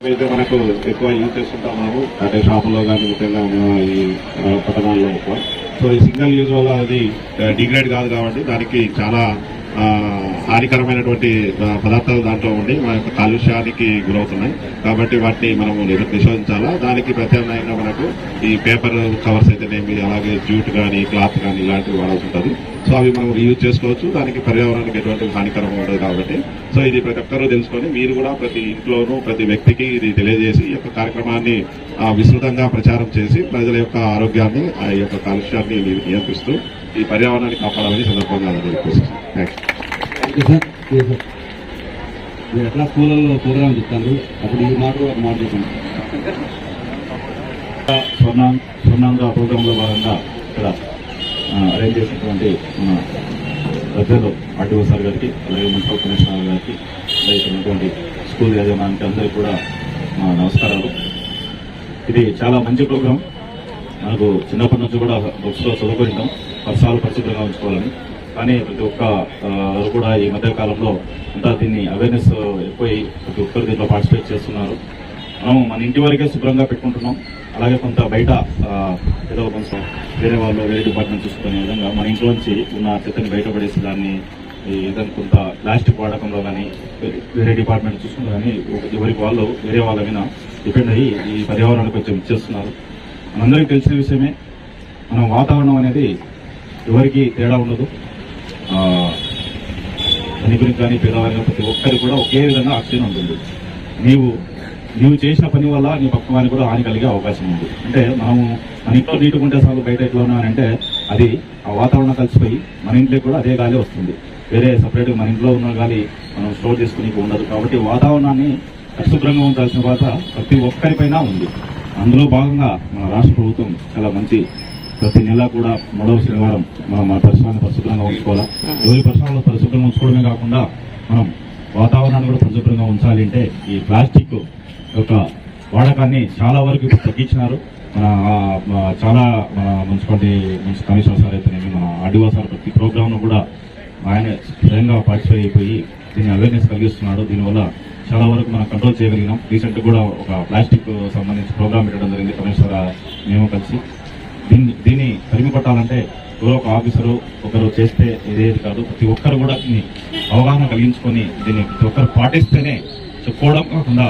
అయితే మనకు ఎక్కువ యూజ్ చేస్తుంటాం మనము అంటే షాపుల్లో కానీ ముఖ్యంగా ఈ పట్టణాల్లో ఎక్కువ. సో ఈ సింగిల్ యూజ్ వల్ల అది డిగ్రేడ్ కాదు కాబట్టి దానికి చాలా ఆ, హానికరమైనటువంటి పదార్థాలు దాంట్లో ఉండి మన యొక్క కాలుష్యానికి గురవుతున్నాయి. కాబట్టి వాటిని మనము నిషోధించాలా నిషేధించాలా? దానికి ప్రత్యామ్నాయంగా మనకు ఈ పేపర్ కవర్స్ అయితేనేమి అలాగే జ్యూట్ కానీ క్లాత్ కానీ ఇలాంటివి వాడాల్సి ఉంటుంది. సో అవి మనం యూజ్ చేసుకోవచ్చు. దానికి పర్యావరణానికి ఎటువంటి హానికరం ఉండదు కాబట్టి. సో ఇది ప్రతి ఒక్కరూ తెలుసుకొని మీరు కూడా ప్రతి ఇంట్లోనూ ప్రతి వ్యక్తికి ఇది తెలియజేసి ఈ యొక్క కార్యక్రమాన్ని ఆ, విస్తృతంగా ప్రచారం చేసి ప్రజల యొక్క ఆరోగ్యాన్ని ఆ యొక్క కాలుష్యాన్ని ని- నియంత్రిస్తూ ఈ పర్యావరణాన్ని కాపాడాలని సందర్భంగా సార్ మీరు ఎట్లా స్కూళ్ళల్లో ప్రోగ్రామ్ చెప్తాను అప్పుడు ఈ మాట ఒక మాట చెప్పండి. ప్రోగ్రాంలో భాగంగా ఇక్కడ అరేంజ్ చేసినటువంటి మన పెద్దలు ఆర్టీఓ సార్ గారికి అలాగే మున్సిపల్ కమిషనర్ గారికి అలాగే ఉన్నటువంటి స్కూల్ యజమానికి అందరికీ కూడా నమస్కారాలు. ఇది చాలా మంచి ప్రోగ్రాం. మనకు చిన్నప్పటి నుంచి కూడా బుక్స్లో చదువుకుంటాం వర్షాలు పరిశుభ్రంగా ఉంచుకోవాలని. కానీ ప్రతి ఒక్క కూడా ఈ మధ్య కాలంలో అంతా దీన్ని అవేర్నెస్ ఎక్కువై ప్రతి ఒక్కరు దీంట్లో పార్టిసిపేట్ చేస్తున్నారు. మనం మన ఇంటి వరకే శుభ్రంగా పెట్టుకుంటున్నాం. అలాగే కొంత బయట ఏదో కొంచెం వేరే వాళ్ళు వేరే డిపార్ట్మెంట్ చూసుకునే విధంగా మన ఇంట్లోంచి ఉన్న చెత్తని బయటపడేసి దాన్ని ఏదైనా కొంత ప్లాస్టిక్ వాడకంలో కానీ వేరే డిపార్ట్మెంట్ చూసుకుని కానీ ఎవరికి వాళ్ళు వేరే వాళ్ళ మీద డిపెండ్ అయ్యి ఈ పర్యావరణానికి కొంచెం ఇచ్చేస్తున్నారు. మనందరికీ తెలిసిన విషయమే మనం వాతావరణం అనేది ఎవరికి తేడా ఉండదు. ధనికునికి కానీ పేదవారికి ప్రతి ఒక్కరికి కూడా ఒకే విధంగా ఆక్సిజన్ ఉంటుంది. నీవు నీవు చేసిన పని వల్ల నీ పక్క వారికి కూడా హాని కలిగే అవకాశం ఉంది. అంటే మనము మన ఇంట్లో నీటుగా ఉంటే చాలు బయట ఎట్లా ఉన్నానంటే అది ఆ వాతావరణం కలిసిపోయి మన ఇంట్లో కూడా అదే గాలి వస్తుంది. వేరే సపరేట్గా మన ఇంట్లో ఉన్న గాలి మనం స్టోర్ చేసుకుని ఉండదు. కాబట్టి వాతావరణాన్ని పరిశుభ్రంగా ఉండాల్సిన బాధ ప్రతి ఒక్కరిపైన ఉంది. అందులో భాగంగా మన రాష్ట్ర ప్రభుత్వం చాలా మంచి ప్రతి నెల కూడా మూడవ శనివారం మనం మన పరిసరాన్ని పరిశుభ్రంగా ఉంచుకోవాలి? ఎవరి పరిసరాల్లో పరిశుభ్రంగా ఉంచుకోవడమే కాకుండా మనం వాతావరణాన్ని కూడా పరిశుభ్రంగా ఉంచాలి అంటే ఈ ప్లాస్టిక్ యొక్క వాడకాన్ని చాలా వరకు ఇప్పుడు తగ్గించినారు. మన చాలా మన మున్సిపాలిటీ మున్సిపల్ కమిషనర్ సార్ అయితేనేమి మన ఆర్డీఓ సార్ ప్రతి ప్రోగ్రామ్ను కూడా ఆయన స్వయంగా పార్టిసిపేట్ అయిపోయి దీన్ని అవేర్నెస్ కలిగిస్తున్నాడు. దీనివల్ల చాలా వరకు మనం కంట్రోల్ చేయగలిగినాం. రీసెంట్ కూడా ఒక ప్లాస్టిక్ సంబంధించి ప్రోగ్రామ్ పెట్టడం జరిగింది. కమిషనర్ మేము కలిసి. దీన్ని దీన్ని తరిమి కొట్టాలంటే ఎవరో ఒక ఆఫీసరు ఒకరు చేస్తే ఇదేది కాదు. ప్రతి ఒక్కరు కూడా దీన్ని అవగాహన కలిగించుకొని దీన్ని ప్రతి ఒక్కరు పాటిస్తేనే చెప్పుకోవడం కాకుండా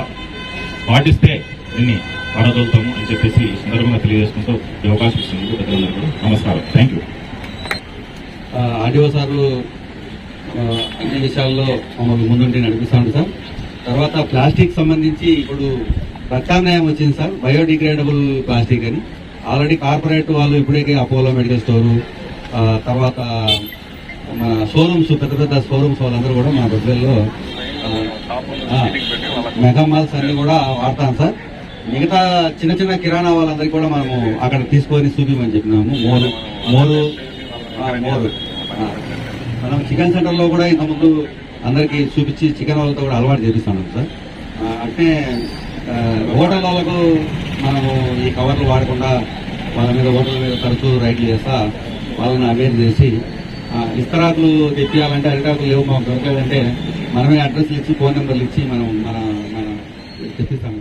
పాటిస్తే దీన్ని పాడగలుగుతాము అని చెప్పేసి సందర్భంగా తెలియజేసుకుంటూ ఈ అవకాశం ఇస్తున్నందుకు పెద్దలందరూ నమస్కారం. థ్యాంక్ యూ ఆర్డీఓ సార్లు అన్ని విషయాల్లో మమ్మల్ని ముందుండి నడిపిస్తాను సార్. తర్వాత ప్లాస్టిక్ సంబంధించి ఇప్పుడు ప్రత్యామ్నాయం వచ్చింది సార్. బయోడిగ్రేడబుల్ ప్లాస్టిక్ అని. ఆల్రెడీ కార్పొరేట్ వాళ్ళు ఇప్పటికే అపోలో మెడికల్ స్టోరు తర్వాత మన షోరూమ్స్ పెద్ద పెద్ద షోరూమ్స్ వాళ్ళందరూ కూడా మా దగ్గరలో మెగా మాల్స్ అన్ని కూడా వాడతాం సార్. మిగతా చిన్న చిన్న కిరాణా వాళ్ళందరికీ కూడా మనము అక్కడ తీసుకొని చూపించమని చెప్పినాము. మోరు మోరు మోరు. మనం చికెన్ సెంటర్లో కూడా ఇంతకుముందు అందరికి చూపించి చికెన్ వాళ్ళతో కూడా అలవాటు చేపిస్తున్నాం సార్. అంటే హోటల్ వాళ్ళకు మనము ఈ కవర్లు వాడకుండా వాళ్ళ మీద హోటల్ మీద తరచూ రైడ్లు చేస్తా వాళ్ళని అవేర్ చేసి ఇస్తరాకులు తెప్పియాలంటే అరిటాకులు లేవు మాకు దొరకాలంటే మనమే అడ్రస్లు ఇచ్చి ఫోన్ నెంబర్లు ఇచ్చి మనం మన మన తెప్పిస్తాం.